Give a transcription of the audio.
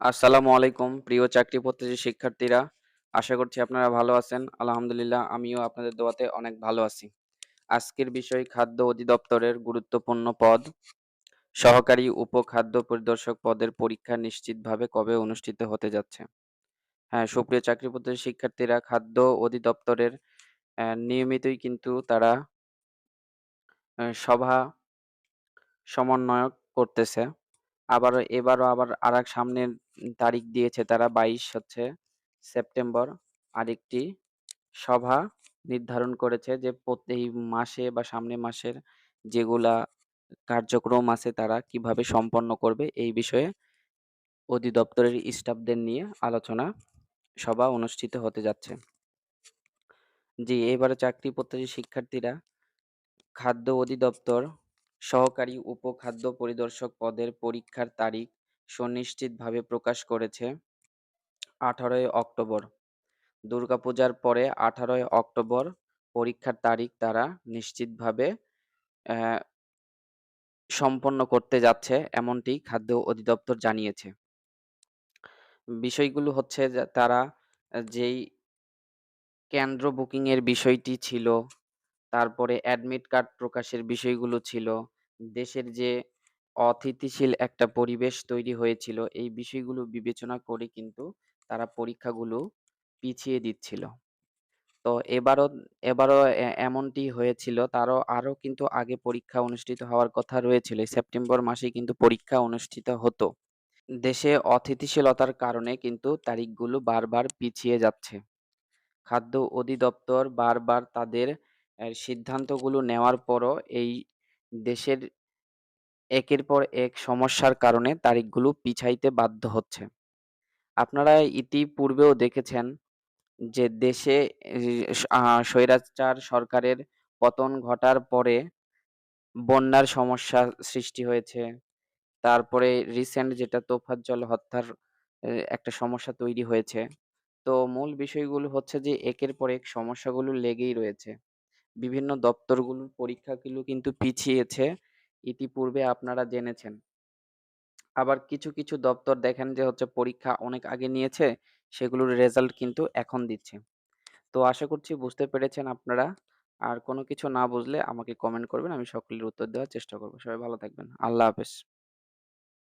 আসসালামু আলাইকুম প্রিয় চাকরি প্রত্যাশী শিক্ষার্থীরা। আশা করছি আপনারা ভালো আছেন। আলহামদুলিল্লাহ আমিও আপনাদের দোয়াতে অনেক ভালো আছি। আজকের বিষয় খাদ্য অধিদপ্তরের গুরুত্বপূর্ণ পদ। সহকারী উপখাদ্য পরিদর্শক পদের পরীক্ষা নিশ্চিতভাবে কবে অনুষ্ঠিত হতে যাচ্ছে? হ্যাঁ, সুপ্রিয় চাকরি প্রত্যাশী শিক্ষার্থীরা খাদ্য অধিদপ্তরের নিয়মিতই কিন্তু তারা সভা সমন্বয়ক করতেছে। আবার এবারও আবার আরেক সামনের তারিখ দিয়েছে তারা ২২ হচ্ছে সেপ্টেম্বর আরেকটি সভা নির্ধারণ করেছে যে প্রতি মাসে বা সামনের মাসের যেগুলা কার্যক্রম আছে তারা কীভাবে সম্পন্ন করবে এই বিষয়ে অধিদপ্তরের স্টাফদের নিয়ে আলোচনা সভা অনুষ্ঠিত হতে যাচ্ছে। জি, এবারে চাকরি প্রত্যাশী শিক্ষার্থীরা খাদ্য অধিদপ্তর সহকারী উপখাদ্য পরিদর্শক পদের পরীক্ষার তারিখ সুনিশ্চিতভাবে প্রকাশ করেছে আঠারোই অক্টোবর। দুর্গাপূজার পরে আঠারোই অক্টোবর পরীক্ষার তারিখ তারা নিশ্চিতভাবে সম্পন্ন করতে যাচ্ছে এমনটি খাদ্য অধিদপ্তর জানিয়েছে। বিষয়গুলো হচ্ছে তারা যেই কেন্দ্র বুকিং এর বিষয়টি ছিল, তারপরে অ্যাডমিট কার্ড প্রকাশের বিষয়গুলো ছিল, দেশের যে অস্থিতিশীল একটা পরিবেশ তৈরি হয়েছিল, এই বিষয়গুলো বিবেচনা করে কিন্তু তারা পরীক্ষাগুলো পিছিয়ে দিচ্ছিল। তো এবারও এবারও এমনটি হয়েছিল তারও আরও কিন্তু আগে পরীক্ষা অনুষ্ঠিত হওয়ার কথা রয়েছিল। সেপ্টেম্বর মাসেই কিন্তু পরীক্ষা অনুষ্ঠিত হতো। দেশে অস্থিতিশীলতার কারণে কিন্তু তারিখগুলো বারবার পিছিয়ে যাচ্ছে। খাদ্য অধিদপ্তর বারবার তাদের সিদ্ধান্তগুলো নেওয়ার পরও এই দেশের একের পর এক সমস্যার কারণে তারিখগুলো পিছাইতে বাধ্য হচ্ছে। আপনারা ইতিপূর্বেও দেখেছেন যে দেশে স্বৈরাচার সরকারের পতন ঘটার পরে বন্যার সমস্যা সৃষ্টি হয়েছে। তারপরে রিসেন্ট যেটা তোফাজ্জল হত্যার একটা সমস্যা তৈরি হয়েছে। তো মূল বিষয়গুলো হচ্ছে যে একের পর এক সমস্যাগুলো লেগেই রয়েছে। বিভিন্ন দপ্তরগুলোর পরীক্ষাগুলো কিন্তু পিছিয়েছে। ইতিপূর্বে আপনারা জেনেছেন। আবার কিছু, কিছু দপ্তর দেখেন যে হচ্ছে পরীক্ষা অনেক আগে নিয়েছে, সেগুলোর রেজাল্ট কিন্তু এখন দিচ্ছে। তো আশা করছি বুঝতে পেরেছেন আপনারা। আর কোনো কিছু না বুঝলে আমাকে কমেন্ট করবেন। আমি সকলের উত্তর দেওয়ার চেষ্টা করব। সবাই ভালো থাকবেন। আল্লাহ হাফেজ।